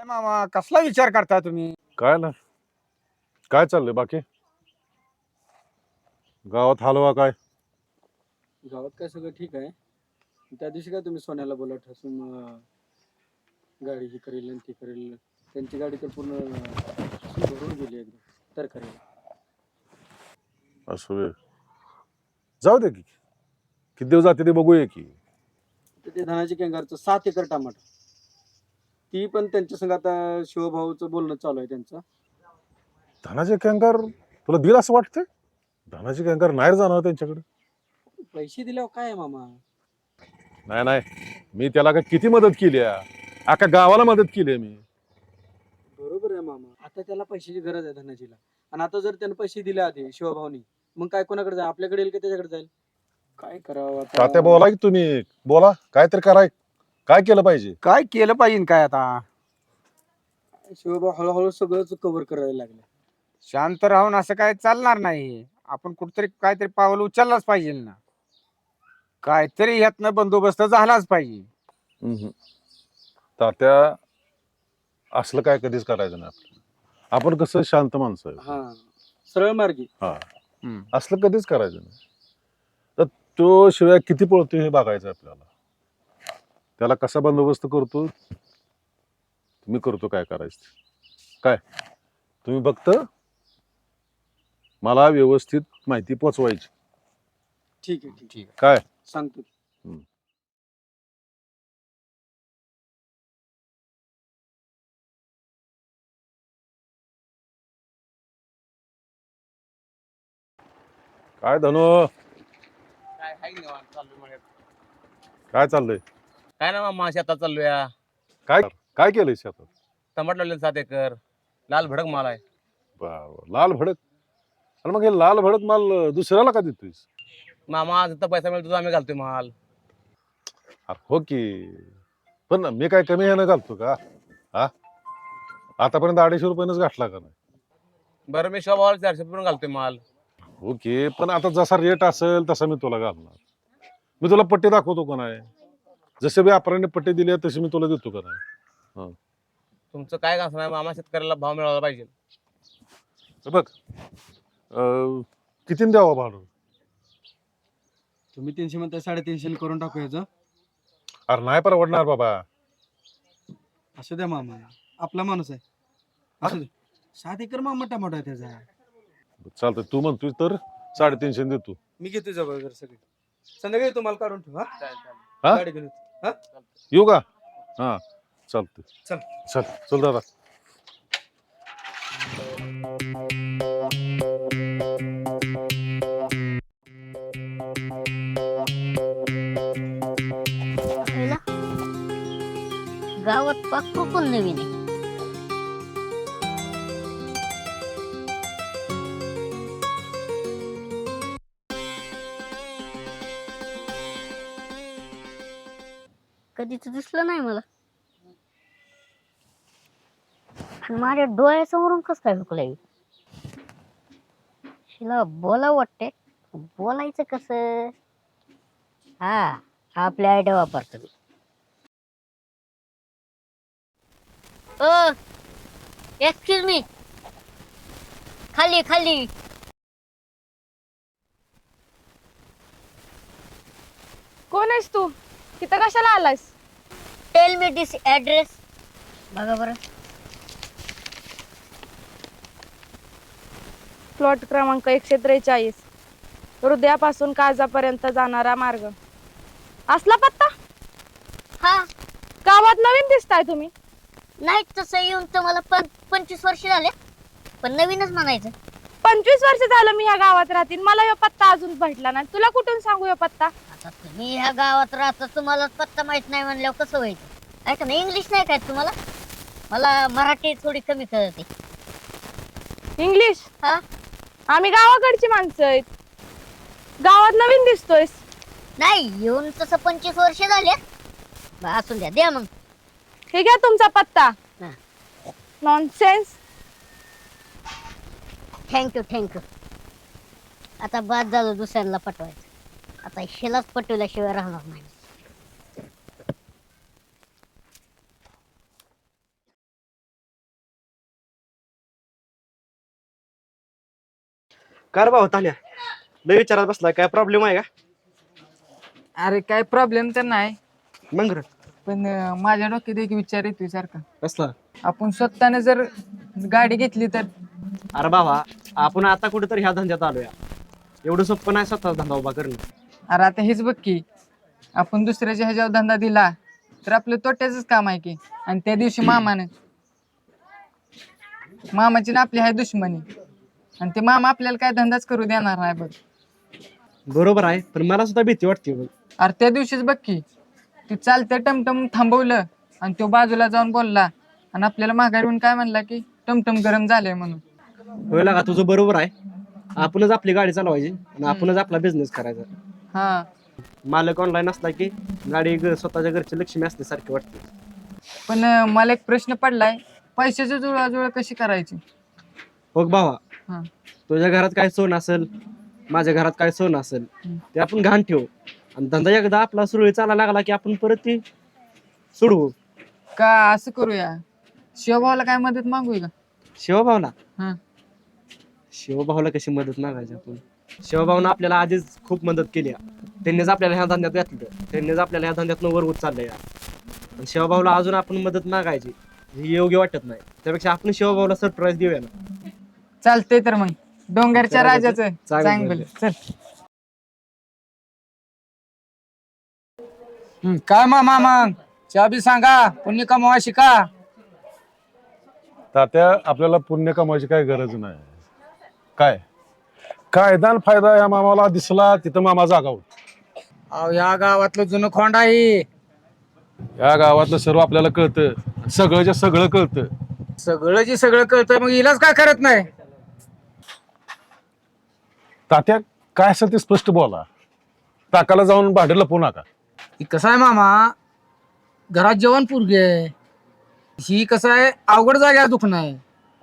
काय मामा कसला विचार करता तुम्ही? काय ना. काय चाललंय बाकी? गावात हलवा काय? गावात काय सगळं ठीक आहे. त्या दिवशी काय तुम्ही सोन्याला बोला ठसून अं, गाडी ही करेल आणि ती करेल. त्यांची गाडी तर पूर्ण भरून गेली एकदम तर करेल. असं व्हय. जाऊ दे की. किती दिवस जाते ते बघूया की. तर ते धनाजी केंगारचं सात एकर टमाटर. ती पण त्यांच्या संग आता शिवभाऊचं बोलणं चालू आहे त्यांचं. धनाजी कँकर तुला दिल असं वाटतंय? धनाजी कँकर नाही जाणार त्यांच्याकडे. पैसे दिल्यावर काय आहे मामा? नाही नाही. मी त्याला काय किती मदत केली आहे? अख्या गावाला मदत केली आहे मी. बरोबर आहे मामा. आता त्याला पैशाची गरज आहे धनाजीला. आणि आता जर त्यानं पैसे दिले आधी शिवभाऊनी मग काय कोणाकडे जाईल? आपल्याकडे येईल की त्याच्याकडे जाईल? काय करावं तात्या बोला की तुम्ही. बोला. काहीतरी कराय काय केलं पाहिजे? काय केलं पाहिजे काय आता? शिवभाऊ हळूहळू सगळंच कव्हर करायला लागले. शांत राहून असं काय चालणार नाही. आपण कुठतरी काहीतरी पावलं उचललाच पाहिजे ना. काहीतरी ह्यातनं बंदोबस्त झालाच पाहिजे. हम्म. तात्या असलं काय कधीच करायचं नाही आपल्याला. आपण कसं शांत माणसं आहे. हा सरळ मार्गी. हा. हम्म. असलं कधीच करायचं नाही. तर तो शिवाय किती पळतो हे बघायचं आपल्याला. त्याला कसा बंदोबस्त करतो? तुम्ही करतो काय करायचं. काय? तुम्ही फक्त मला व्यवस्थित माहिती पोचवायची. ठीक आहे ठीक आहे. काय? सांगतो. काय धनो? काय चाललोय. काय ना मामा शेतात चाललोया? काय काय केलंय शेतात? टमाट लावले सात एकर लाल भडक माल आहे. लाल भडक? आणि मग हे लाल भडक माल दुसऱ्याला का देतोयस? मामा जिथं पैसा मिळतो तो आम्ही घालतोय माल. अरे हो की. पण मी काय कमी ह्यानं घालतो का? हा? आतापर्यंत अडीचशे रुपयानंच घातला का नाही? बरं मी शोभावाला चारशे रुपये घालतोय माल. हो की पण आता जसा रेट असेल तसा मी तुला घालणार. मी तुला पट्टी दाखवतो का नाही? जसे मी अपराने पट्टी दिली आहे तशी मी तुला देतो का नाही? तुमचं काय कसं नाही मामा शेतकऱ्याला भाव मिळाला पाहिजे. हे बघ अं, कितीन द्यावा भाडं? तुम्ही तीनशे म्हणता साडेतीनशे करून टाकू याचं. अरे नाही परवडणार बाबा. असू द्या मामा आपला माणूस आहे. असू दे. सात एकर मामा टमाटो आहे त्याचा. चालतंय. तू म्हणतोय तर साडेतीनशे देतो. मी घेतो जबाबदार सगळी. संध्याकाळी तुम्हाला काढून ठेवू हा? हा? गाडी घेऊन येतो. येऊ का? हा चालतंय. चल. चल चल दादा. गावात पाखरू पण नवीन आहे. कधीच दिसलं नाही मला. आणि माझ्या डोळ्यासमोरून कस काय हुकला शिला बोला वाटते बोलायचं कसं? हा आपल्या आयडिया वापरतो मी. एक्सक्यूज मी खाली खाली. कोण आहेस तू? तिथं कशाला आलायस? टेल मी दिस ऍड्रेस बघा बरं. प्लॉट क्रमांक एकशे त्रेचाळीस. हृदयापासून काळजापर्यंत जाणारा मार्ग. असला पत्ता? हा. गावात नवीन दिसताय तुम्ही. नाही तसं येऊन तर मला पण पंचवीस वर्ष झाले. पण नवीनच म्हणायचं. पंचवीस वर्ष झालं मी ह्या गावात राहते. मला ह्यो पत्ता अजून भेटला नाही. तुला कुठून सांगू ह्यो पत्ता? आता तुम्ही ह्या गावात राहता तुम्हाला पत्ता माहीत नाही म्हणल्यावर कसं व्हायचं? ऐका ना इंग्लिश नाही काय तुम्हाला? मला मराठी थोडी कमी कळते. इंग्लिश हा? आम्ही गावाकडची माणसं आहेत. गावात नवीन दिसतोयस. नाही येऊन तसं पंचवीस वर्ष झाले. असून द्या द्या मग. हे घ्या तुमचा पत्ता. हा. नॉनसेन्स थँक्यू थँक्यू आता बाद झालं दुसऱ्यांना पटवायचं. आता शिलाच पटवल्याशिवाय राहणार नाही. कार भाऊ तान्या लय विचारात बसला काय प्रॉब्लेम आहे का? अरे काय प्रॉब्लेम तर नाही. मग पण माझ्या डोक्यात एक विचार येतोय सारखा. कसला? आपण स्वतःने जर गाडी घेतली तर? अरे बाबा आपण आता कुठेतरी ह्या धंद्यात आलोया. एवढं सोपं नाही स्वतःच धंदा उभा करणं. अरे आता हेच बघ की आपण दुसऱ्याच्या ह्याच्यावर धंदा दिला तर आपलं तोट्याच काम आहे की. आणि त्या दिवशी मामानं मामाची ना आपली आहे दुश्मनी. आणि ते मामा आपल्याला काय धंदाच करू देणार नाही बघ. बरोबर आहे पण मला सुद्धा भीती वाटते बघ. अरे त्या दिवशीच बघ की ते चालतं टमटम थांबवलं आणि तो बाजूला जाऊन बोलला आणि आपल्याला माघारी येऊन काय म्हणला की टमटम गरम झालंय म्हणून. होय लागा तुझं बरोबर आहे. आपणच आपली गाडी चालवायची आणि आपणच आपला बिझनेस करायचा. हा. मालक ऑनलाईन असला की गाडी स्वतःच्या घरची लक्ष्मी असल्यासारखी वाटते. पण अं, मला एक प्रश्न पडलाय. पैशाची जुळवाजुळव कशी करायची? बघ भावा हा. तुझ्या घरात काय सोन असेल माझ्या घरात काय सोन असेल हम्म. ते आपण घाण ठेवू. आणि धंदा एकदा आपला सुरळीत चालायला लागला की आपण परत ती सोडवू का असं करूया? शिवभावाला काय मदत मागूया का? शिवभावला? हा. शिवभावला कशी मदत मागायची आपण? शिवभावनं आपल्याला आधीच खूप मदत केली. त्यांनीच आपल्याला ह्या धंद्यात घातलं. त्यांनीच आपल्याला ह्या धंद्यातनं वर होत चाललंय. आणि शिवभावला अजून आपण मदत मागायची ही योग्य वाटत नाही. त्यापेक्षा आपण शिवभावला सरप्राईज देऊया ना. चालतंय तर मग. डोंगरच्या राजाचं चांगलं चांगलं. चल. हं, काय मामा मग चहा बी सांगा. पुण्य कमावा शिका. तात्या आपल्याला पुण्य कमायची काही गरज नाही. काय? कायदा आणि फायदा या मामाला दिसला तिथं मामा जागा अहो या गावातलं जुनं खोंड आहे. या गावातलं सर्व आपल्याला कळतं. सगळंच्या सगळं कळतं. सगळं जे सगळं कळतंय मग इलाच काय करत नाही? तात्या काय असेल ते स्पष्ट बोला. ताकाला जाऊन भांडे लपवू नका. ही कसं आहे मामा? घरात जेवण पुरगी आहे. ही कसं आहे? अवघड जाग्यावर दुखणं आहे.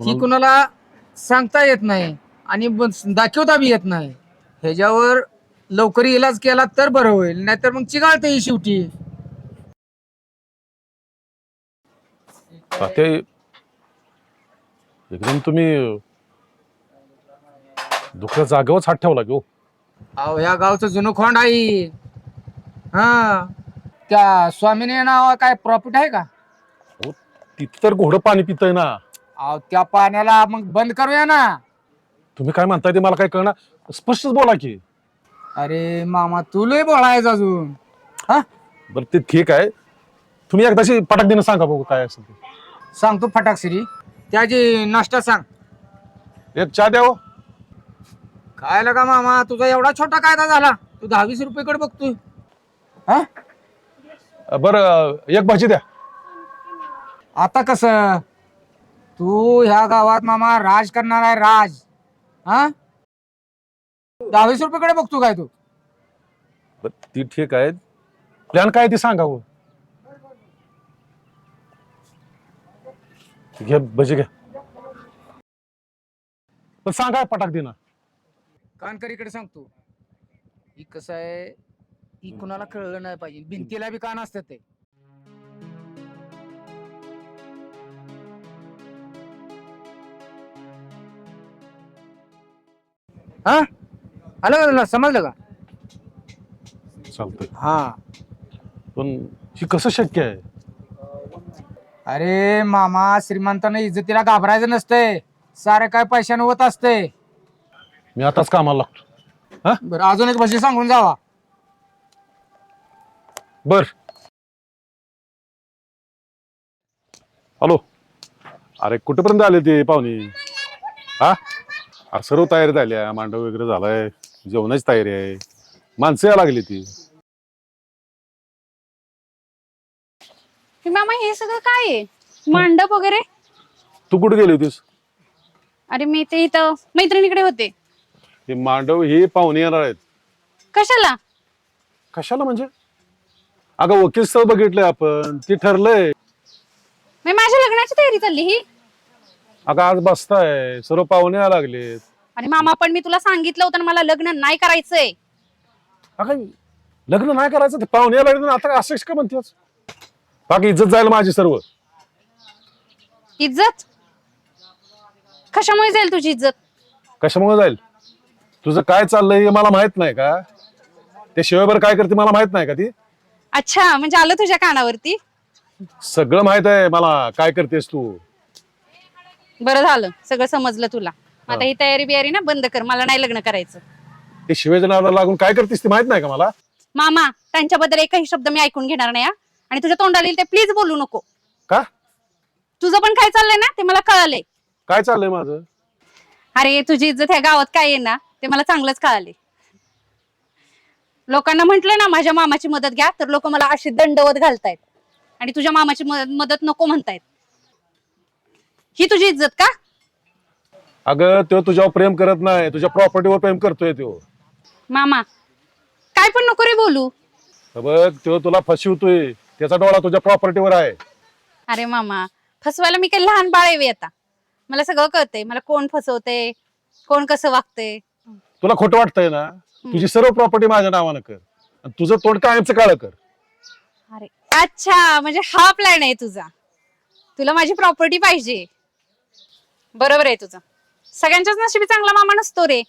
ही कुणाला सांगता येत नाही. आणि ब- दाखवता बी येत नाही. ह्याच्यावर लवकर इलाज केला तर बरं होईल नाहीतर मग चिघाळते ही शेवटी. तात्या एकदम तुम्ही दुसऱ्या जागेवरच हात ठेवला की हो. अहो ह्या गावचं जुनं खोंड आहे. हा त्या स्वामीने नाव काय प्रॉफिट आहे का? तिथं तर घोडं पाणी पितय ना. अहो त्या पाण्याला मग बंद करूया ना. तुम्ही काय म्हणताय ते मला काय कळणार स्पष्टच बोला की. अरे मामा तू लय बोलायचं अजून. बरं ते ठीक आहे. तुम्ही एकदाशी पटाक देणं सांगा बघू काय असेल ते. सांगतो फटाकसिरी त्याची नाश्ता सांग. एक चहा द्या हो. काय लगा मामा तुझा एवढा छोटा कायदा झाला. तू दहावीस रुपये कडे बघतोय बरं एक भाजी द्या. आता कस? तू ह्या गावात मामा राज करणार आहे राज. हा? दहावीस रुपये कडे बघतो काय तू? बरं, ती ठीक आहे. प्लॅन काय ते सांगा हो. घ्या भजी घ्या पण सांगा पटाक देणं. कानकरीकडे सांगतो ही कसं आहे ही कुणाला कळलं नाही पाहिजे. भिंतीला बी कान असतात ते. हा? आलं का तुला? समजलं का? चालतंय. हा. पण ही कसं शक्य आहे? अरे मामा श्रीमंतानं इज्जतीला घाबरायचं नसतंय. सारं काय पैशानं होत असतंय. मी आताच कामाला लागतो. बरं अजून एक भाषी सांगून जावा. बर. हॅलो. अरे कुठेपर्यंत आले ते पाहुणे? हा? अरे सर्व तयारी झाल्या मांडव वगैरे झालाय जेवणाची तयारी आहे. माणसं या लागली ती. हे मामा हे सगळं काय आहे? मांडप वगैरे? तू कुठे गेली होतीस? अरे मी ते इथं मैत्रिणीकडे होते. हे मांडव हे पाहुणे येणार आहेत. कशाला? कशाला म्हणजे? अगं वकील स्थळ बघितलंय आपण. ती ठरलंय. मी माझ्या लग्नाची तयारी चालली ही? अगं आज बसताय. सर्व पाहुणे या लागलेत. अरे मामा पण मी तुला सांगितलं होतं ना मला लग्न नाही करायचंय. अगं लग्न नाही करायचं ते पाहुणे या लागले आता असं का म्हणतेस? बाकी इज्जत जाईल माझी सर्व. इज्जत? कशामुळे जाईल तुझी इज्जत? कशामुळे जाईल? तुझं काय चाललंय हे मला माहीत नाही का? ते शिवायबर काय करते मला माहीत नाही का ती? अच्छा म्हणजे आलं तुझ्या कानावरती? सगळं माहीत आहे मला. काय करतेस तू? बरं झालं सगळं समजलं तुला. आता हा. तयारी बियारी ना बंद कर मला नाही लग्न करायचं. ते नावाला लागून काय करतेस ते माहीत नाही का मला? मामा त्यांच्याबद्दल एकही शब्द मी ऐकून घेणार नाही हा. आणि तुझ्या तोंडाला येईल ते प्लीज बोलू नको. का? तुझं पण काय चाललंय ना ते मला कळालंय. काय चाललंय माझं? अरे तुझी इज्जत ह्या गावात काय आहे ना ते मला चांगलंच कळाले लोकांना म्हंटल ना माझ्या मामाची मदत घ्या तर लोक मला अशी दंडवत घालतायत. आणि तुझ्या मामाची मदत नको म्हणतायत. ही तुझी इज्जत का? अगं तो तुझ्यावर प्रेम करत नाही. तुझ्या प्रॉपर्टीवर प्रेम करतोय तो. मामा काय पण नको रे बोलू. बघ तो तुला फसवतोय. त्याचा डोळा तुझ्या प्रॉपर्टीवर आहे. अरे मामा फसवायला मी काही लहान बाळ आहे बे आता. मला सगळं कळतंय. मला कोण फसवते कोण कसं वागतंय? तुला खोटं वाटतंय ना? तुझी सर्व प्रॉपर्टी माझ्या नावानं कर. आणि तुझं तोंड कायमचं काळ कर. अरे अच्छा म्हणजे हा प्लॅन आहे तुझा. तुला माझी प्रॉपर्टी पाहिजे. बरोबर आहे तुझं. सगळ्यांच्याच नशिबी चांगला मामा नसतो रे.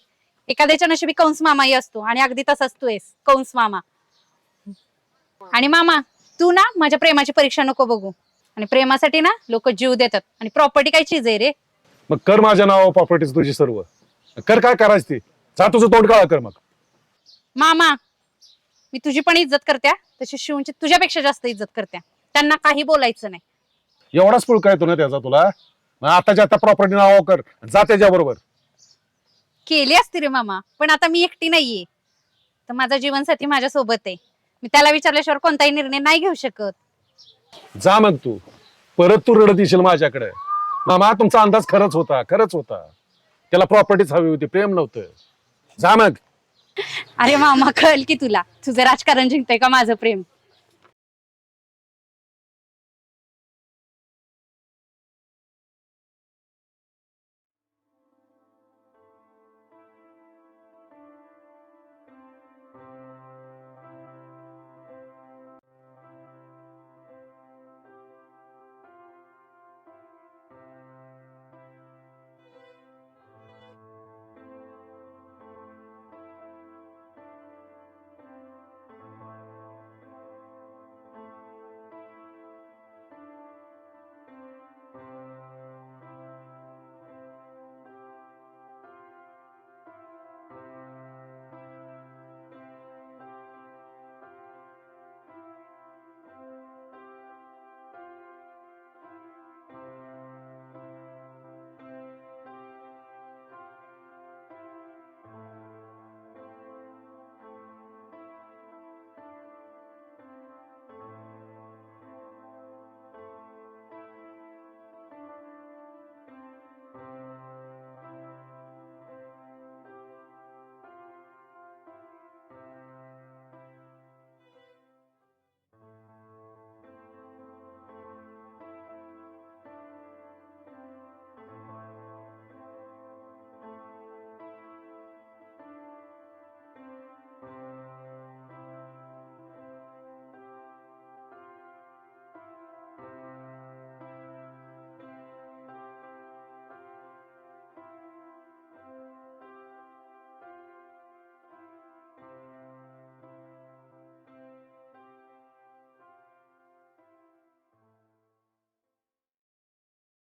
एखाद्याच्या नशिबी कंस मामाही असतो आणि अगदी तसाच तू आहेस कंस मामा. आणि मामा तू ना माझ्या प्रेमाची परीक्षा नको बघू. आणि प्रेमासाठी ना लोक जीव देतात. आणि प्रॉपर्टी काय चीज आहे रे. मग कर माझ्या नावावर प्रॉपर्टीज तुझी सर्व. कर काय करायची ती? जा तुझं तोंड काळा कर मग. मामा मी तुझी पण इज्जत करत्या. तशी शिवूनची तुझ्यापेक्षा जास्त इज्जत करत्या. त्यांना काही बोलायचं नाही. एवढाच पुळ काय तो ना त्याचा तुला? मग आताच्या आता प्रॉपर्टी नावावर कर जा त्याच्या बरोबर केली असती रे मामा पण आता मी एकटी नाहीये. तर माझा जीवनसाथी माझ्या सोबत आहे. मी त्याला विचारल्याशिवाय कोणताही निर्णय नाही घेऊ शकत. जा मग तू. परत तू रडत येशील माझ्याकडे. मामा तुमचा अंदाज खरंच होता खरंच होता. त्याला प्रॉपर्टीच हवी होती प्रेम नव्हतं. जा मग. अरे मामा कळल की तुला. तुझं राजकारण जिंकतंय का माझं प्रेम?